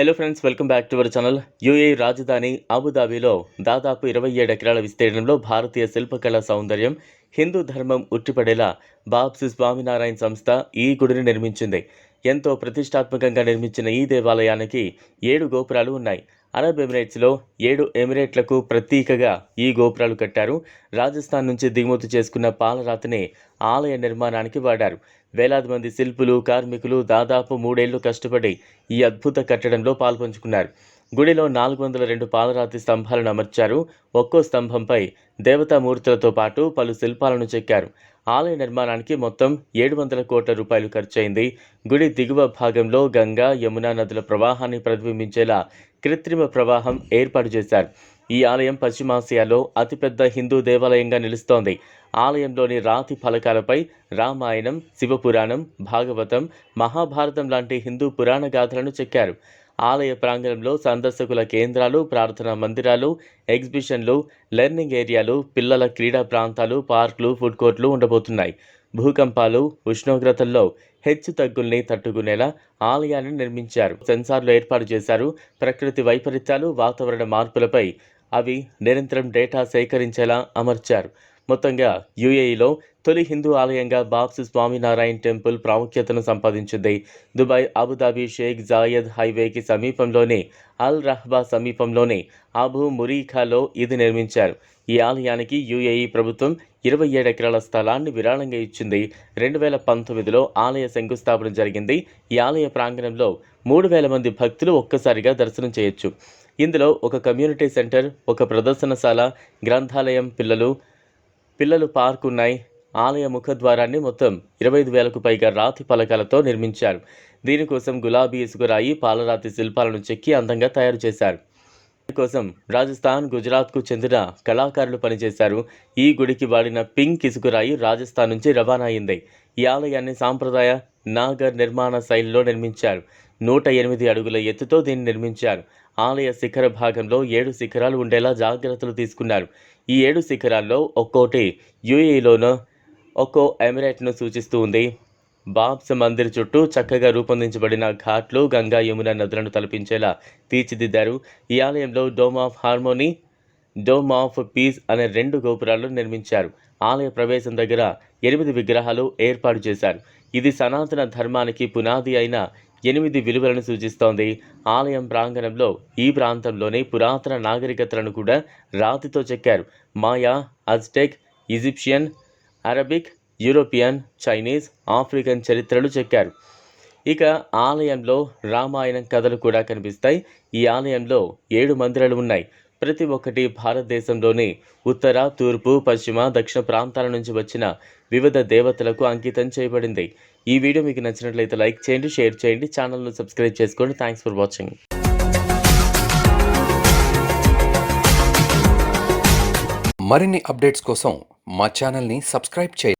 Hello friends welcome back to our channel UAE రాజధాని అబుదాబిలో దాదాపు ఇరవై ఏడు ఎకరాల విస్తీర్ణంలో భారతీయ శిల్పకళా సౌందర్యం హిందూ ధర్మం ఉట్టిపడేలా బాబ్సి స్వామినారాయణ సంస్థ ఈ గుడిని నిర్మించింది. ఎంతో ప్రతిష్టాత్మకంగా నిర్మించిన ఈ దేవాలయానికి ఏడు గోపురాలు ఉన్నాయి. అరబ్ ఎమిరేట్స్లో ఏడు ఎమిరేట్లకు ప్రతీకగా ఈ గోపురాలు కట్టారు. రాజస్థాన్ నుంచి దిగుమతి చేసుకున్న పాలరాతిని ఆలయ నిర్మాణానికి వాడారు. వేలాది మంది శిల్పులు కార్మికులు దాదాపు మూడేళ్ళు కష్టపడి ఈ అద్భుత కట్టడంలో పాల్పంచుకున్నారు. గుడిలో నాలుగు వందల రెండు పాలరాతి స్తంభాలను అమర్చారు. ఒక్కో స్తంభంపై దేవతామూర్తులతో పాటు పలు శిల్పాలను చెక్కారు. ఆలయ నిర్మాణానికి మొత్తం ఏడు వందల కోట్ల రూపాయలు ఖర్చయింది. గుడి దిగువ భాగంలో గంగా యమునా నదుల ప్రవాహాన్ని ప్రతిబింబించేలా కృత్రిమ ప్రవాహం ఏర్పాటు చేశారు. ఈ ఆలయం పశ్చిమాసియాలో అతిపెద్ద హిందూ దేవాలయంగా నిలుస్తోంది. ఆలయంలోని రాతి ఫలకాలపై రామాయణం శివపురాణం భాగవతం మహాభారతం లాంటి హిందూ పురాణ గాథలను చెక్కారు. ఆలయ ప్రాంగణంలో సందర్శకుల కేంద్రాలు ప్రార్థనా మందిరాలు ఎగ్జిబిషన్లు లెర్నింగ్ ఏరియాలు పిల్లల క్రీడా ప్రాంతాలు పార్కులు ఫుడ్ కోర్టులు ఉండబోతున్నాయి. భూకంపాలు ఉష్ణోగ్రతల్లో హెచ్చు తగ్గుల్ని తట్టుకునేలా ఆలయాన్ని నిర్మించారు. సెన్సార్లు ఏర్పాటు చేశారు. ప్రకృతి వైపరీత్యాలు వాతావరణ మార్పులపై అవి నిరంతరం డేటా సేకరించేలా అమర్చారు. మొత్తంగా యుఏఈలో తొలి హిందూ ఆలయంగా బాబ్స్ స్వామినారాయణ టెంపుల్ ప్రాముఖ్యతను సంపాదించింది. దుబాయ్ అబుదాబి షేక్ జాయద్ హైవేకి సమీపంలోనే అల్ రహ్బా సమీపంలోనే అబు మురీఖాలో ఇది నిర్మించారు. ఈ ఆలయానికి యుఏఈ ప్రభుత్వం ఇరవై ఏడు ఎకరాల స్థలాన్ని విరాళంగా ఇచ్చింది. రెండు వేల పంతొమ్మిదిలో ఆలయ శంకుస్థాపన జరిగింది. ఈ ఆలయ ప్రాంగణంలో మూడు వేల మంది భక్తులు ఒక్కసారిగా దర్శనం చేయొచ్చు. ఇందులో ఒక కమ్యూనిటీ సెంటర్ ఒక ప్రదర్శనశాల గ్రంథాలయం పిల్లలు పిల్లలు పార్క్ ఉన్నాయి. ఆలయ ముఖద్వారాన్ని మొత్తం ఇరవై ఐదు వేలకు పైగా రాతి పలకలతో నిర్మించారు. దీనికోసం గులాబీ ఇసుకరాయి పాలరాతి శిల్పాలను చెక్కి అందంగా తయారు చేశారు. కోసం రాజస్థాన్ గుజరాత్కు చెందిన కళాకారులు పనిచేశారు. ఈ గుడికి వాడిన పింక్ ఇసుకరాయి రాజస్థాన్ నుంచి రవాణా అయింది. ఈ ఆలయాన్ని సాంప్రదాయ నాగర్ నిర్మాణ శైలిలో నిర్మించారు. నూట ఎనిమిది అడుగుల ఎత్తుతో దీన్ని నిర్మించారు. ఆలయ శిఖర భాగంలో ఏడు శిఖరాలు ఉండేలా జాగ్రత్తలు తీసుకున్నారు. ఈ ఏడు శిఖరాల్లో ఒక్కోటి యుఏఈలోనూ ఒక్కో ఎమిరేట్ను సూచిస్తూ ఉంది. బాబ్స్ మందిర్ చుట్టూ చక్కగా రూపొందించబడిన ఘాట్లు గంగా యమున నదులను తలపించేలా తీర్చిదిద్దారు. ఈ ఆలయంలో dome of harmony dome of peace అనే రెండు గోపురాలను నిర్మించారు. ఆలయ ప్రవేశం దగ్గర ఎనిమిది విగ్రహాలు ఏర్పాటు చేశారు. ఇది సనాతన ధర్మానికి పునాది అయిన ఎనిమిది విలువలను సూచిస్తోంది. ఆలయం ప్రాంగణంలో ఈ ప్రాంతంలోని పురాతన నాగరికతలను కూడా రాతితో చెక్కారు. Maya Aztec Egyptian Arabic European Chinese African చరిత్రలు చెక్కారు. ఇక ఆలయంలో రామాయణం కథలు కూడా కనిపిస్తాయి. ఈ ఆలయంలో ఏడు మందిరాలు ఉన్నాయి. ప్రతి ఒక్కటి భారతదేశంలోని ఉత్తర తూర్పు పశ్చిమ దక్షిణ ప్రాంతాల నుంచి వచ్చిన వివిధ దేవతలకు అంకితం చేయబడింది. ఈ వీడియో మీకు నచ్చినట్లయితే లైక్ చేయండి షేర్ చేయండి ఛానల్ను సబ్స్క్రైబ్ చేసుకోండి. థ్యాంక్స్ ఫర్ వాచింగ్ మరిన్ని అప్డేట్స్ కోసం మా ఛానల్ని సబ్స్క్రైబ్ చేయండి.